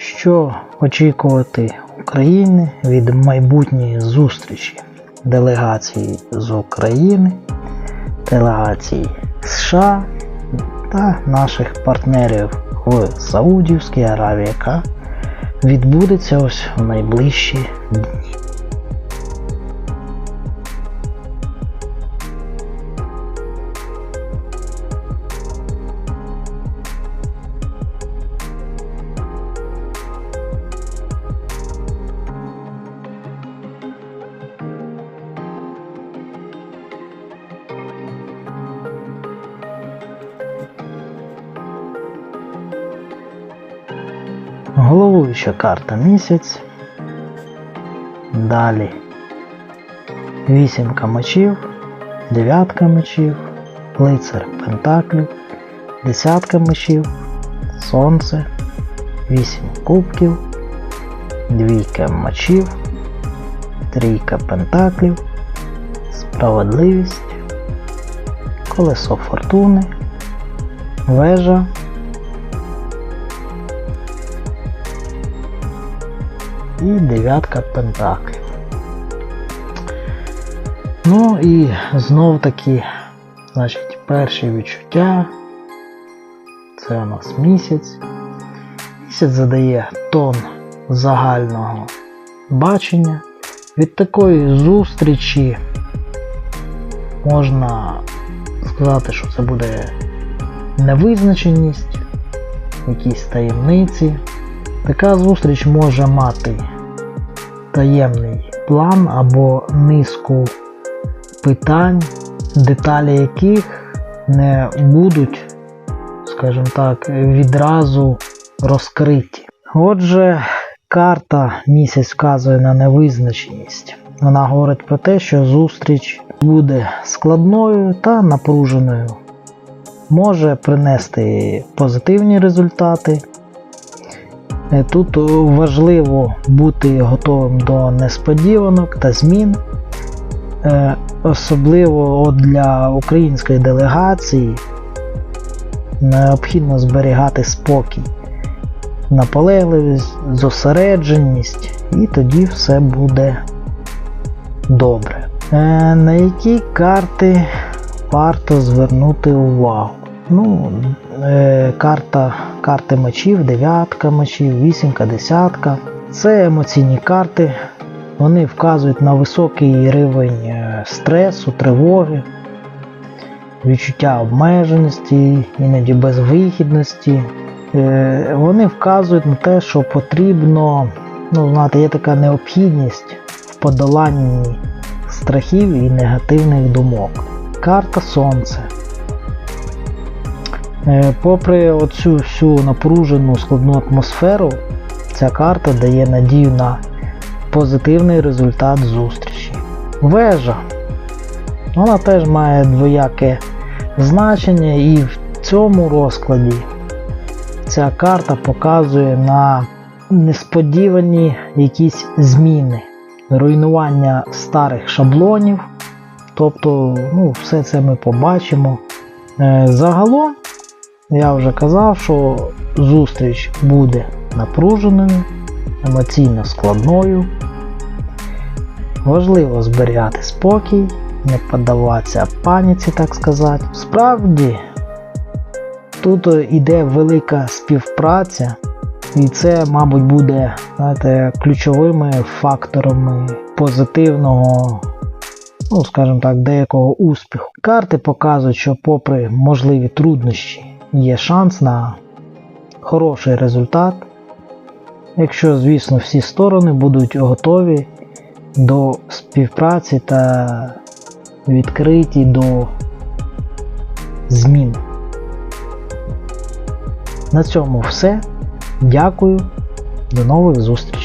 Що очікувати України від майбутньої зустрічі делегації з України, делегації США та наших партнерів в Саудівській Аравії, яка відбудеться ось в найближчі дні. Головуюча карта місяць. Далі вісімка мечів, дев'ятка мечів, лицар пентаклів, десятка мечів, сонце, вісім кубків, двійка мечів, трійка пентаклів, справедливість, колесо фортуни, вежа. І дев'ятка пентаклів. Ну і знов таки, значить, перші відчуття. Це у нас місяць. Місяць задає тон загального бачення. Від такої зустрічі можна сказати, що це буде невизначеність, якісь таємниці. Така зустріч може мати таємний план або низку питань, деталі яких не будуть, скажімо так, відразу розкриті. Отже, карта місяць вказує на невизначеність. Вона говорить про те, що зустріч буде складною та напруженою. Може принести позитивні результати. Е, Тут важливо бути готовим до несподіванок та змін. Е, Особливо для української делегації необхідно зберігати спокій, наполегливість, зосередженість, і тоді все буде добре. Е, На які карти варто звернути увагу? Ну, е, карта, карти мечів, дев'ятка мечів, вісімка, десятка. Це емоційні карти. Вони вказують на високий рівень е, стресу, тривоги, відчуття обмеженості, іноді безвихідності. Е, Вони вказують на те, що потрібно, ну, знаєте, є така необхідність в подоланні страхів і негативних думок. Карта Сонце. Е, Попри оцю всю напружену складну атмосферу, ця карта дає надію на позитивний результат зустрічі. Вежа. Вона теж має двояке значення, і в цьому розкладі ця карта показує на несподівані якісь зміни, руйнування старих шаблонів. Тобто, ну, все це ми побачимо. Е, Загалом, я вже казав, що зустріч буде напруженою, емоційно складною. Важливо зберігати спокій, не піддаватися паніці, так сказати. Справді, тут іде велика співпраця, і це, мабуть, буде знаєте, ключовими факторами позитивного, ну, скажімо так, деякого успіху. Карти показують, що попри можливі труднощі є шанс на хороший результат, якщо, звісно, всі сторони будуть готові до співпраці та відкриті до змін. На цьому все. Дякую. До нових зустрічей.